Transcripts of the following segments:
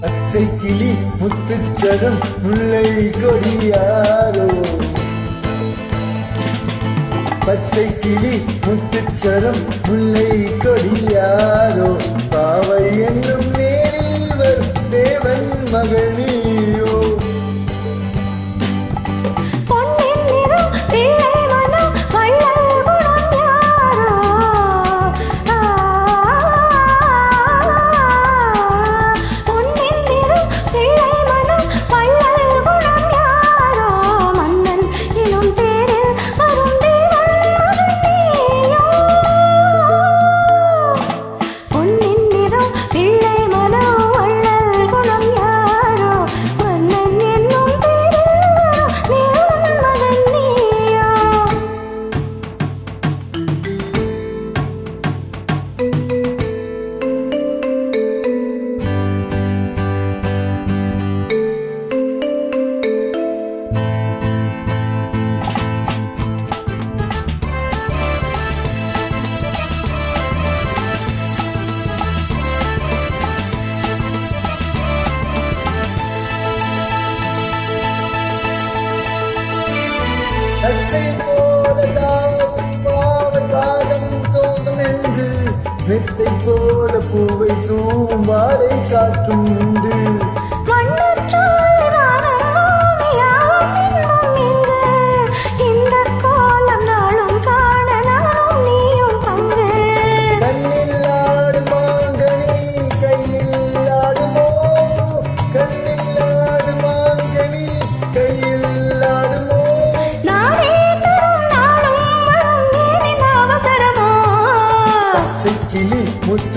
பச்சை கிளி முத்துச்சதம் முல்லை கொடியாரோ பச்சை கிளி முத்துச்சரம் முல்லை கொடியாரோ பாவை என்னும் நேரில் தேவன் மகள் மெத்தை போத பூவை தூமாரை காற்றும் உண்டு.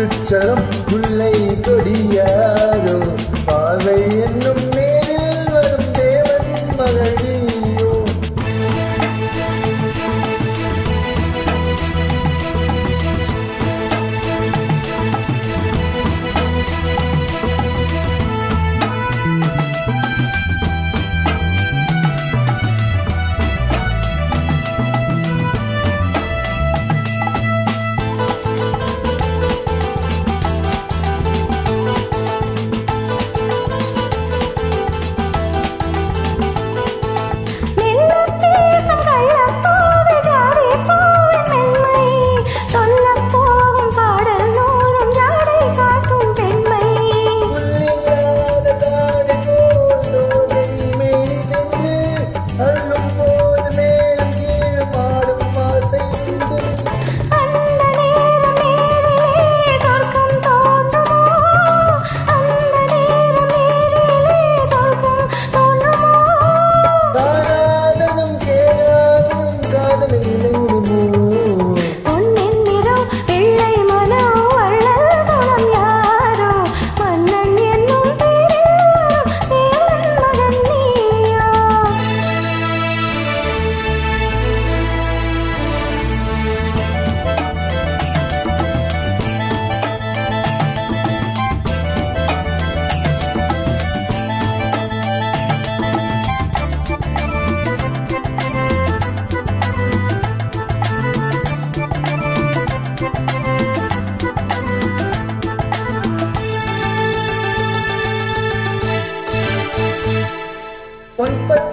துச்சரம் உள்ளை கொடியாகும் பாவை என்னும் நேரில் வரும் தேவன் மகள் one foot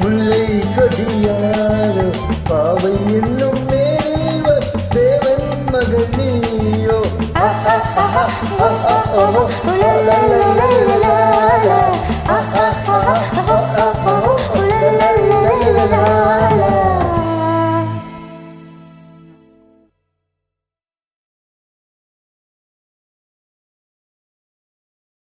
முல்லை கொடியாரோ பாவை என்னும் நேரில் தேவன் மகன் நீயோ ஆ ஆ ஆ ஆ ஆ ஆ ஆ